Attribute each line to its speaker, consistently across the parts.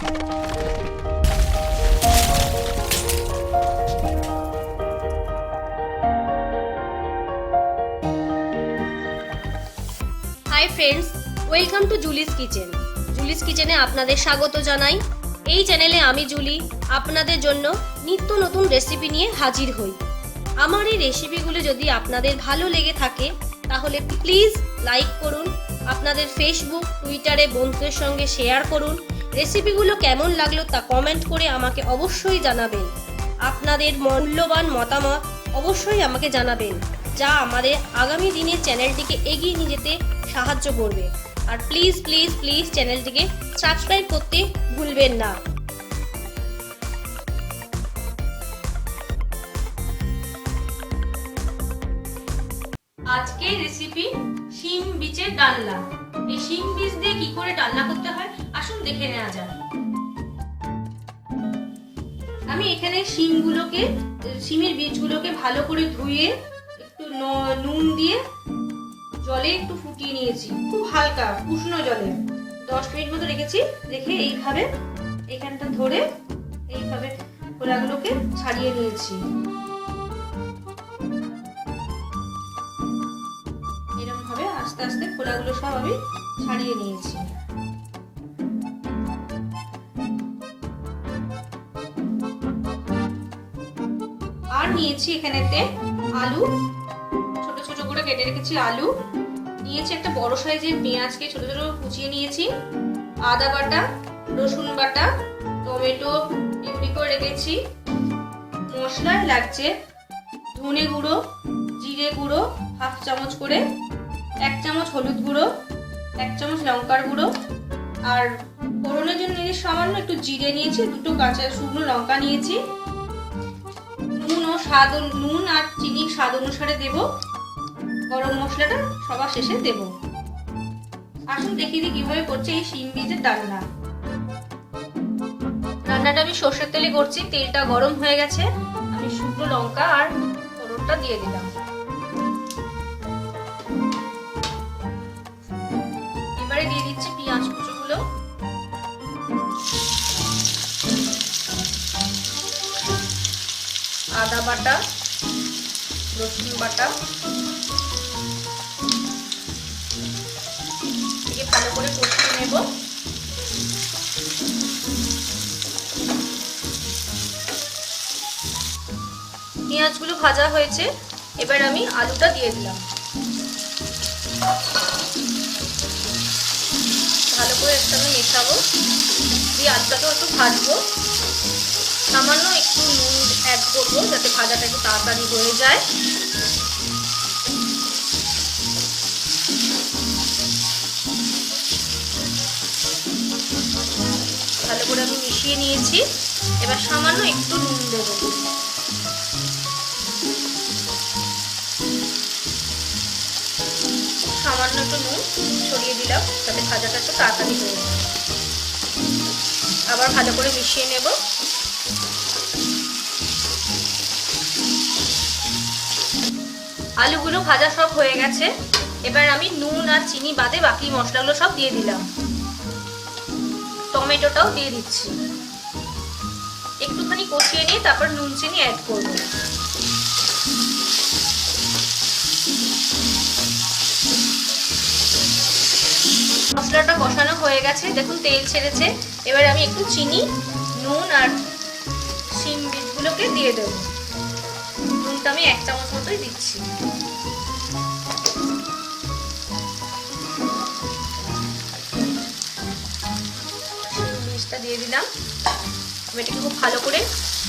Speaker 1: Hi friends welcome to Julie's kitchen Julie's কিচেনে আপনাদের স্বাগত জানাই। এই চ্যানেলে আমি জুলি, আপনাদের জন্য নিত্য নতুন রেসিপি নিয়ে হাজির হই। আমার এই রেসিপিগুলো যদি আপনাদের ভালো লেগে থাকে, তাহলে প্লিজ লাইক করুন, আপনাদের ফেসবুক টুইটারে বন্ধুদের সঙ্গে শেয়ার করুন। রেসিপিগুলো কেমন লাগল তা কমেন্ট করে আমাকে অবশ্যই জানাবেন। আপনাদের মূল্যবান মতামত অবশ্যই আমাকে জানাবেন, যা আমাদের আগামী দিনের চ্যানেলটিকে এগিয়ে নিয়ে যেতে সাহায্য করবে। আর প্লিজ প্লিজ প্লিজ চ্যানেলটিকে সাবস্ক্রাইব করতে ভুলবেন না। আজকে রেসিপি শিম বীজের ডালনা। এই শিম বীজ দিয়ে কি করে ডালনা করতে হয়? আসুন দেখে নেওয়া যাক। আমি এখানে শিমগুলোকে, শিমের বীজগুলোকে ভালো করে ধুয়ে একটু নুন দিয়ে জলে একটু ফুটিয়ে নিয়েছি। খুব হালকা, উষ্ণ জলে। দশ মিনিট মতো রেখেছি। রেখে এইভাবে এখানটা ধরে এইভাবে খোলাগুলোকে ছাড়িয়ে নিয়েছি। এরকমভাবে আস্তে আস্তে খোলাগুলো সব আমি ছাড়িয়ে নিয়েছি। আর নিয়েছি এখানেতে আলু। ছোট ছোট করে কেটে রেখেছি আলু। নিয়েছি একটা বড় সাইজের পেঁয়াজকে ছোট ছোট কুচিয়ে নিয়েছি। আদা বাটা, রসুন বাটা, টমেটো এমনি করে রেখেছি। মশলায় লাগছে ধনে গুঁড়ো, জিরে গুঁড়ো, হাফ চামচ করে, এক চামচ হলুদ গুঁড়ো, এক চামচ লঙ্কার গুঁড়ো। আর ফোড়নের জন্য সামান্য একটু জিরে নিয়েছি, দুটো কাঁচা শুকনো লঙ্কা নিয়েছি। নুন ও স্বাদ নুন আর চিনি স্বাদ অনুসারে দেব। গরম মশলাটা সবার শেষে দেব। আসুন দেখিয়ে দিই কীভাবে করছে এই শিম বীজের ডালনা রান্নাটা আমি সর্ষের তেলে করছি, তেলটা গরম হয়ে গেছে। আমি শুকনো লঙ্কা আর ফোড়নটা দিয়ে দিলাম। এবারে দিয়ে দিচ্ছি পেঁয়াজ আদা বাটা, রসুন বাটা। একে ভালো করে কষিয়ে নেব। পেঁয়াজগুলো ভাজা হয়েছে, এবার আমি আলুটা দিয়ে দিলাম। ভালো করে আমি মেশাবো। দিয়ে আলুটাকেও একটু ভাজবো। সামান্য একটু নুন অ্যাড করব যাতে ভাজাটা একটু তাড়াতাড়ি হয়ে যায়। ভালো করে আমি মিশিয়ে নিয়েছি। এবার সামান্য একটু নুন দেবো। সামান্য একটু নুন ছড়িয়ে দিলাম যাতে ভাজাটা একটু তাড়াতাড়ি হয়ে আবার ভালো করে মিশিয়ে নেব। আলুগুলো ভাজা সব হয়ে গেছে। এবার আমি নুন আর চিনি বাদে বাকি মশলাগুলো সব দিয়ে দিলাম। টমেটোটাও দিয়ে দিচ্ছি। একটুখানি কষিয়ে নিয়ে তারপর নুন চিনি অ্যাড করব। মশলাটা কষানো হয়ে গেছে, দেখুন তেল ছেড়েছে। এবার আমি একটু চিনি, নুন আর শিম বীজগুলোকে দিয়ে দেবো। নুনটা আমি এক চামচ মতোই দিচ্ছি। শিম দিয়ে দিলাম। এটাকে খুব ভালো করে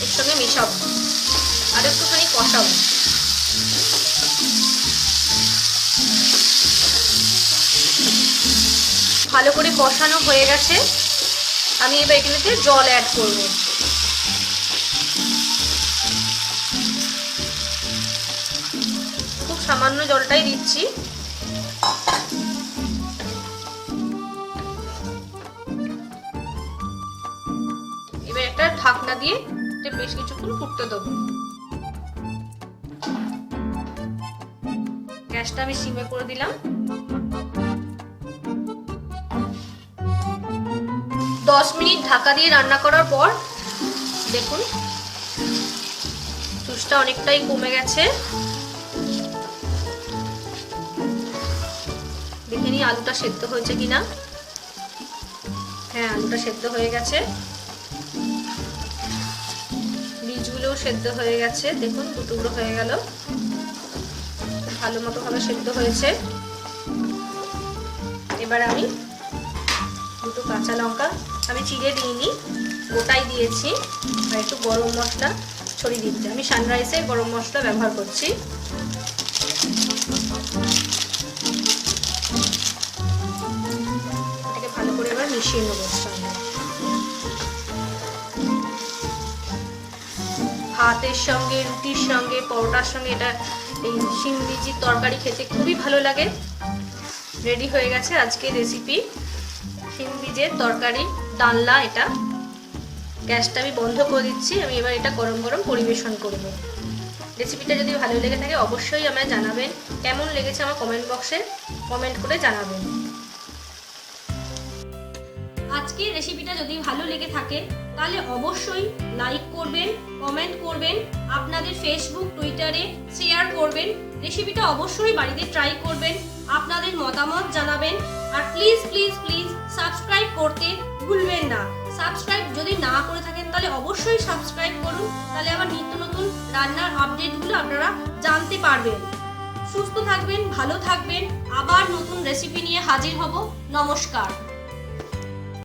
Speaker 1: এর সঙ্গে মেশাবো। আর একটুখানি কষাবো। ভালো করে কষানো হয়ে গেছে। আমি এবার এখানেতে জল অ্যাড করব। সামান্য জলটাই দিচ্ছি। এবার একটা ঢাকনা দিয়ে এটা বেশ কিছুক্ষণ ফুটতে দেবো। গ্যাসটা আমি সিমে করে দিলাম। দশ মিনিট ঢাকা দিয়ে রান্না করার পর দেখুন, জুসটা অনেকটাই কমে গেছে। দেখে নিই আলুটা সেদ্ধ হয়েছে কিনা। হ্যাঁ আলুটা সেদ্ধ হয়ে গেছে। বীজগুলোও সেদ্ধ হয়ে গেছে। দেখুন, দুটুকরো হয়ে গেল। ভালো মতো ভাবে সেদ্ধ হয়েছে। এবার আমি দুটো কাঁচা লঙ্কা, আমি চিড়ে দিইনি, গোটাই দিয়েছি। আর একটু গরম মশলা ছড়িয়ে দিচ্ছি আমি সানরাইসে গরম মশলা ব্যবহার করছি। নেব সঙ্গে ভাতের সঙ্গে, রুটির সঙ্গে, পরোটার সঙ্গে এটা, এই শিমলিজির তরকারি খেতে খুবই ভালো লাগে। রেডি হয়ে গেছে আজকের রেসিপি শিমলিজের তরকারি, ডালনা এটা। গ্যাসটা আমি বন্ধ করে দিচ্ছি, আমি এবার এটা গরম গরম পরিবেশন করব। রেসিপিটা যদি ভালো লেগে থাকে, অবশ্যই আমায় জানাবেন। কেমন লেগেছে আমার কমেন্ট বক্সে কমেন্ট করে জানাবেন। আজকের রেসিপিটা যদি ভালো লেগে থাকে, তাহলে অবশ্যই লাইক করবেন কমেন্ট করবেন, আপনাদের ফেসবুক টুইটারে শেয়ার করবেন। রেসিপিটা অবশ্যই বাড়িতে ট্রাই করবেন, আপনাদের মতামত জানাবেন। আর প্লিজ প্লিজ প্লিজ সাবস্ক্রাইব করতে ভুলবেন না। সাবস্ক্রাইব যদি না করে থাকেন, তাহলে অবশ্যই সাবস্ক্রাইব করুন। তাহলে আবার নিত্য নতুন রান্নার আপডেটগুলো আপনারা জানতে পারবেন। সুস্থ থাকবেন, ভালো থাকবেন। আবার নতুন রেসিপি নিয়ে হাজির হব। নমস্কার।